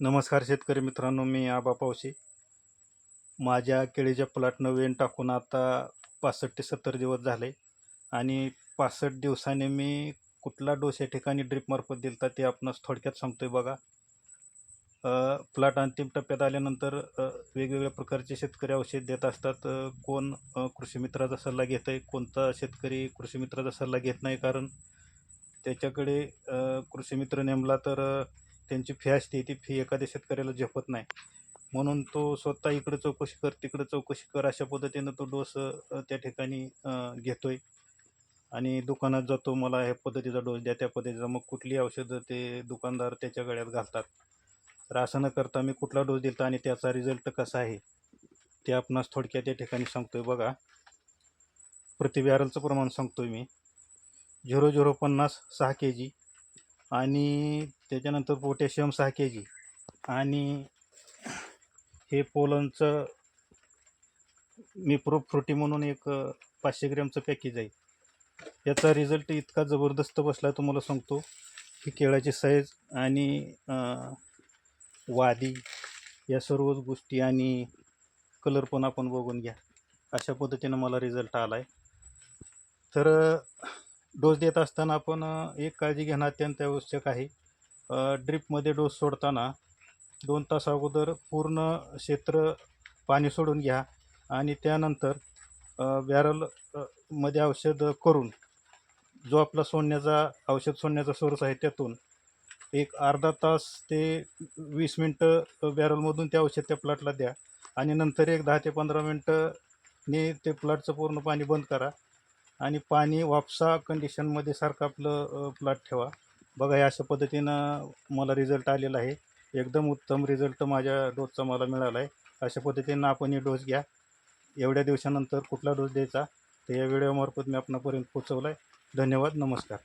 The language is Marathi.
नमस्कार शेतकरी मित्रांनो मी आबा पावशी माझ्या केळीच्या प्लॉट नवीन टाकून आता पासष्ट ते सत्तर दिवस झाले आणि पासष्ट दिवसाने मी कुठला डोस या ठिकाणी ड्रिपमार्फत दिलता ते आपणास थोडक्यात सांगतोय बघा. प्लॉट अंतिम टप्प्यात आल्यानंतर वेगवेगळ्या प्रकारचे शेतकरी औषध देत असतात. कोण कृषीमित्राचा कृषी मित्राचा सल्ला घेत आहे कोणता शेतकरी कृषी मित्राचा सल्ला घेत नाही. कारण त्याच्याकडे कृषीमित्र कृषी मित्र नेमला तर त्यांची फी असते ती फी एखाद्या शेतकऱ्याला झेपत नाही. म्हणून तो स्वतः इकडं चौकशी कर तिकडं चौकशी कर अशा पद्धतीनं तो डोस त्या ठिकाणी घेतोय. आणि दुकानात जातो मला ह्या पद्धतीचा डोस द्या त्या पद्धतीचा. मग कुठली औषधं ते दुकानदार त्याच्या गळ्यात घालतात. तर असं न करता मी कुठला डोस दिला आणि त्याचा रिझल्ट कसा आहे ते आपणास थोडक्यात त्या ठिकाणी सांगतोय बघा. प्रतिबॅरलचं प्रमाण सांगतोय मी. झिरो झिरो पन्नास सहा के जी आणि त्याच्यानंतर पोटॅशियम सहा के जी आणि हे पोलनचं मिप्रो फ्रुटी म्हणून एक पाचशे ग्रॅमचं पॅकेज आहे. याचा रिझल्ट इतका जबरदस्त बसला आहे तुम्हाला सांगतो की केळाची साईज आणि वादी या सर्वच गोष्टी आणि कलर पण आपण बघून घ्या. अशा पद्धतीनं मला रिझल्ट आला आहे तर डोस देत असताना आपण एक काळजी घेणं अत्यंत आवश्यक आहे. ड्रिपमध्ये डोस सोडताना दोन तास अगोदर पूर्ण क्षेत्र पाणी सोडून घ्या आणि त्यानंतर बॅरलमध्ये औषध करून जो आपला सोडण्याचा औषध सोडण्याचा सोर्स आहे त्यातून एक अर्धा तास ते वीस मिनटं बॅरलमधून ते औषध त्या प्लॉटला द्या आणि नंतर एक दहा ते पंधरा मिनटंनी ते प्लॉटचं पूर्ण पाणी बंद करा. आणि पाणी वापसा कंडिशनमध्ये सारखं आपलं प्लॉट ठेवा. बघा या अशा पद्धतीनं मला रिझल्ट आलेला आहे. एकदम उत्तम रिझल्ट माझ्या डोसचा मला मिळाला आहे. अशा पद्धतीनं आपण हे डोस घ्या. एवढ्या दिवसानंतर कुठला डोस द्यायचा? तर या व्हिडिओमार्फत मी आपणापर्यंत पोचवला आहे धन्यवाद. नमस्कार.